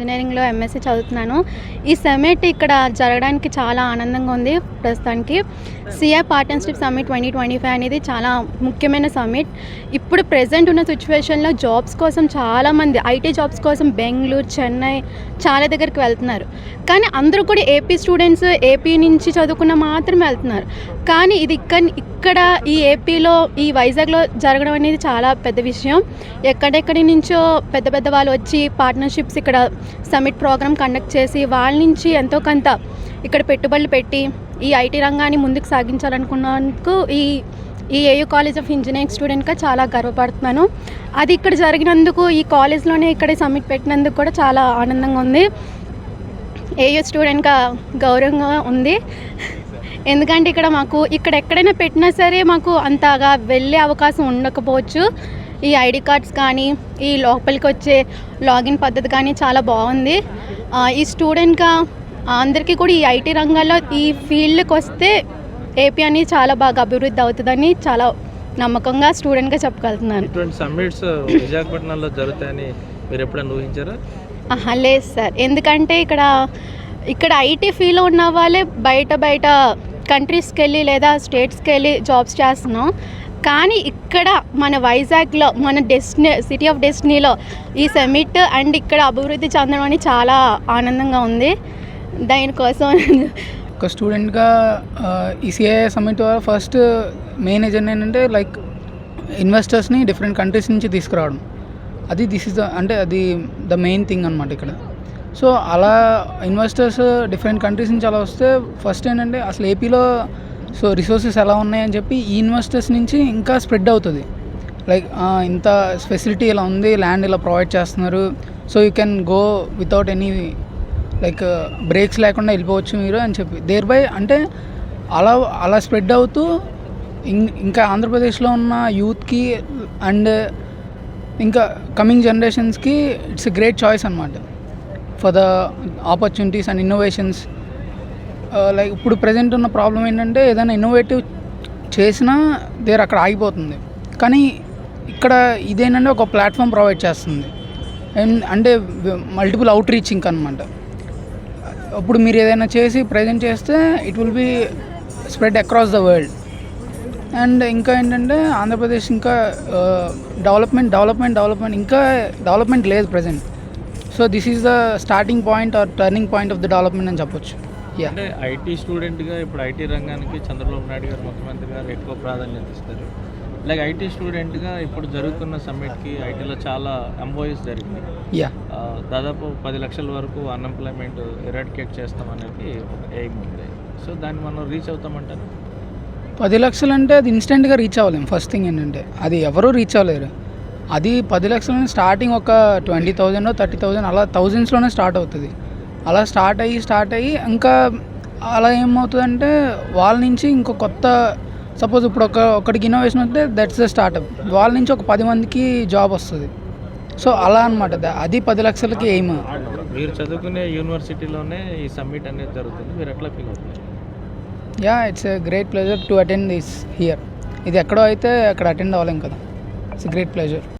ఇంజనీరింగ్లో ఎంఎస్సీ చదువుతున్నాను. ఈ సమిట్ ఇక్కడ జరగడానికి చాలా ఆనందంగా ఉంది ప్రస్తుతానికి. CI partnership summit twenty twenty five అనేది చాలా ముఖ్యమైన సమ్మిట్. ఇప్పుడు ప్రెసెంట్ ఉన్న సిచ్యువేషన్లో జాబ్స్ కోసం చాలామంది ఐటీ జాబ్స్ కోసం బెంగళూరు చెన్నై చాలా దగ్గరికి వెళ్తున్నారు. కానీ అందరూ కూడా ఏపీ స్టూడెంట్స్ ఏపీ నుంచి చదువుకున్న మాత్రమే వెళ్తున్నారు. కానీ ఇది ఇక్కడ ఇక్కడ ఈ ఏపీలో ఈ వైజాగ్లో జరగడం అనేది చాలా పెద్ద విషయం. ఎక్కడెక్కడి నుంచో పెద్ద పెద్ద వాళ్ళు వచ్చి పార్ట్నర్షిప్స్ ఇక్కడ సమిట్ ప్రోగ్రామ్ కండక్ట్ చేసి వాళ్ళ నుంచి ఎంతో కొంత ఇక్కడ పెట్టుబడులు పెట్టి ఈ ఐటీ రంగాన్ని ముందుకు సాగించాలనుకున్నందుకు ఈ ఈ ఏయూ కాలేజ్ ఆఫ్ ఇంజనీరింగ్ స్టూడెంట్గా చాలా గర్వపడుతున్నాను. అది ఇక్కడ జరిగినందుకు ఈ కాలేజ్లోనే ఇక్కడ సబ్మిట్ పెట్టినందుకు కూడా చాలా ఆనందంగా ఉంది. ఏయూ స్టూడెంట్గా గౌరవంగా ఉంది. ఎందుకంటే ఇక్కడ మాకు ఇక్కడ ఎక్కడైనా పెట్టినా సరే మాకు అంతగా వెళ్ళే అవకాశం ఉండకపోవచ్చు. ఈ ఐడి కార్డ్స్ కానీ ఈ లోపలికి వచ్చే లాగిన్ పద్ధతి కానీ చాలా బాగుంది. ఈ స్టూడెంట్గా అందరికీ కూడా ఈ ఐటీ రంగాల్లో ఈ ఫీల్డ్కి వస్తే ఏపీ అనేది చాలా బాగా అభివృద్ధి అవుతుందని చాలా నమ్మకంగా స్టూడెంట్గా చెప్పగలుగుతున్నాను. ఇటువంటి సమ్మిట్స్ విశాఖపట్నంలో జరుగుతాయని మీరు ఎప్పుడైనా ఊహించారా? ఆహా, లేదు సార్. ఎందుకంటే ఇక్కడ ఇక్కడ ఐటీ ఫీల్డ్లో ఉన్న వాళ్ళే బయట బయట కంట్రీస్కి వెళ్ళి లేదా స్టేట్స్కి వెళ్ళి జాబ్స్ చేస్తున్నాం. కానీ ఇక్కడ మన వైజాగ్లో మన డెస్టినీ సిటీ ఆఫ్ డెస్టినీలో ఈ సమిట్ అండ్ ఇక్కడ అభివృద్ధి చెందడం అని చాలా ఆనందంగా ఉంది. దానికోసం ఒక స్టూడెంట్గా ఈసీఐ సిఐ సమ్మిట్ ద్వారా ఫస్ట్ మెయిన్ ఎజెండా ఏంటంటే లైక్ ఇన్వెస్టర్స్ని డిఫరెంట్ కంట్రీస్ నుంచి తీసుకురావడం. అది దిస్ ఇస్ ద అంటే అది ద మెయిన్ థింగ్ అనమాట ఇక్కడ. సో అలా ఇన్వెస్టర్స్ డిఫరెంట్ కంట్రీస్ నుంచి అలా వస్తే ఫస్ట్ ఏంటంటే అసలు ఏపీలో సో రిసోర్సెస్ ఎలా ఉన్నాయని చెప్పి ఈ ఇన్వెస్టర్స్ నుంచి ఇంకా స్ప్రెడ్ అవుతుంది. లైక్ ఇంత ఫెసిలిటీ ఇలా ఉంది ల్యాండ్ ఇలా ప్రొవైడ్ చేస్తున్నారు. So you can go without any like breaks లేకుండా వెళ్ళిపోవచ్చు మీరు అని చెప్పి. దేర్ బై అంటే అలా అలా స్ప్రెడ్ అవుతూ ఇం- ఇంకా ఆంధ్రప్రదేశ్లో ఉన్న యూత్కి అండ్ ఇంకా కమింగ్ జనరేషన్స్కి ఇట్స్ ఎ గ్రేట్ చాయిస్ అనమాట for the opportunities and innovations like ఇప్పుడు ప్రజెంట్ ఉన్న ప్రాబ్లం ఏంటంటే ఏదైనా ఇన్నోవేటివ్ చేసినా దేర్ అక్కడ ఆగిపోతుంది. కానీ ఇక్కడ ఇదేంటంటే ఒక ప్లాట్ఫామ్ ప్రొవైడ్ చేస్తుంది. అండ్ అంటే మల్టిపుల్ అవుట్ రీచింగ్ అనమాట అప్పుడు మీరు ఏదైనా చేసి ప్రజెంట్ చేస్తే it will be spread across the world and ఇంకా ఏంటంటే ఆంధ్రప్రదేశ్ ఇంకా డెవలప్మెంట్ డెవలప్మెంట్ డెవలప్మెంట్ ఇంకా డెవలప్మెంట్ లేదు present so this is the starting point are turning point of the development అని చెప్పొచ్చు. యా అంటే ఐటీ స్టూడెంట్గా ఇప్పుడు ఐటీ రంగానికి చంద్రబాబు నాయుడు గారు ముఖ్యమంత్రి గారు ఎక్కువ ప్రాధాన్యత ఇస్తారు. లైక్ ఐటీ స్టూడెంట్గా ఇప్పుడు జరుగుతున్న సమ్మిట్కి ఐటీలో చాలా ఎంఓఎస్ జరిగింది. దాదాపు పది లక్షల వరకు అన్ఎంప్లాయ్మెంట్ ఎరాడికేట్ చేస్తామనేది ఒక ఎయిమ్ ఉంది. సో దాన్ని మనం రీచ్ అవుతామంటారు? పది లక్షలు అంటే అది ఇన్స్టెంట్గా రీచ్ అవ్వలేము ఫస్ట్ థింగ్ ఏంటంటే అది ఎవరూ రీచ్ అవ్వలేరు. అది పది లక్షలు స్టార్టింగ్ ఒక ట్వంటీ థౌజండ్ థర్టీ థౌజండ్ అలా థౌజండ్స్లోనే స్టార్ట్ అవుతుంది. అలా స్టార్ట్ అయ్యి స్టార్ట్ అయ్యి ఇంకా అలా ఏమవుతుందంటే వాళ్ళ నుంచి ఇంకో కొత్త సపోజ్ ఇప్పుడు ఒక ఒకటికి ఇన్నోవేషన్ వస్తే దట్స్ ద స్టార్ట్అప్ వాళ్ళ నుంచి ఒక పది మందికి జాబ్ వస్తుంది. సో అలా అనమాట అది పది లక్షలకి ఎయిమ్ మీరు చదువుకునే యూనివర్సిటీలోనే ఈ సమ్మిట్ అనేది జరుగుతుంది. మీరు ఎట్లా ఫీల్ అవుతుంది? Yeah it's a great pleasure to attend this here ఇది ఎక్కడో అయితే అక్కడ అటెండ్ అవ్వలేం కదా. It's great pleasure